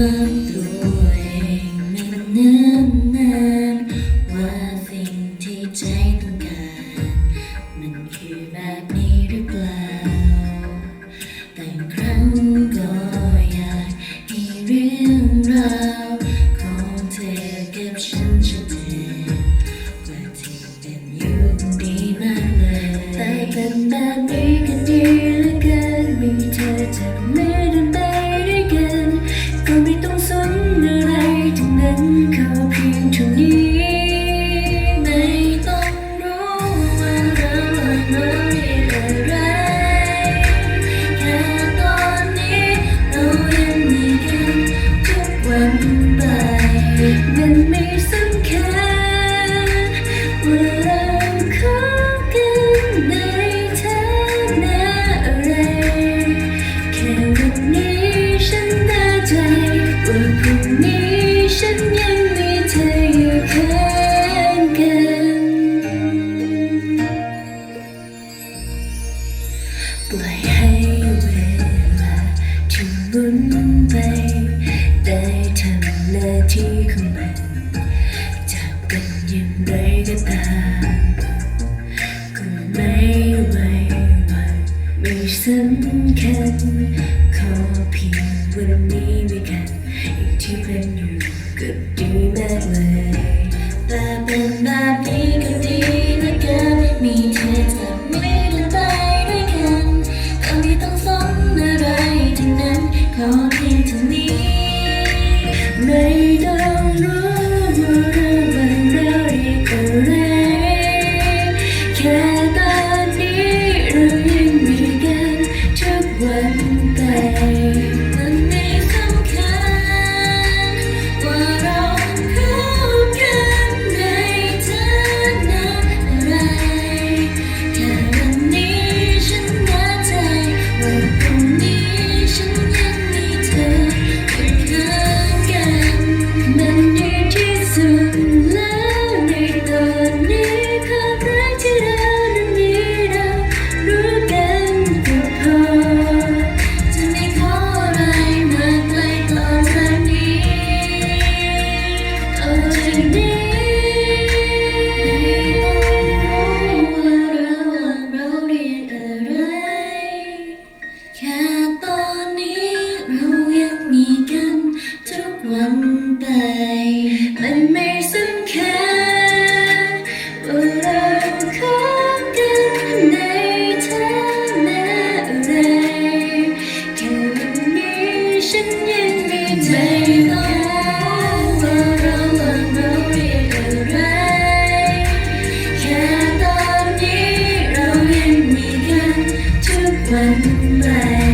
ความตัวเองมันนิ่นนว่าสิ่งที่ใจต้องการ มันคือแบบนี้หรือเปล่าแต่ครั้งก็อยากให้เรื่องราวของเธอกับฉันชัดเจนว่าที่เป็นอยู่ดีมากเลยแต่เป็นนี้านไปมันไม่สำคัญว่าเราคบกันในฐานะอะไร แค่วันนี้ฉันน่ใจว่าพรุ่งนี้ฉัน ที่ของมันจะเป็นยังไรก็ตามก็ไม่ไหวว่าไม่สำคัญขอเพียงวันนี้ไม่กันอีกที่เป็นอยู่ก็ดี my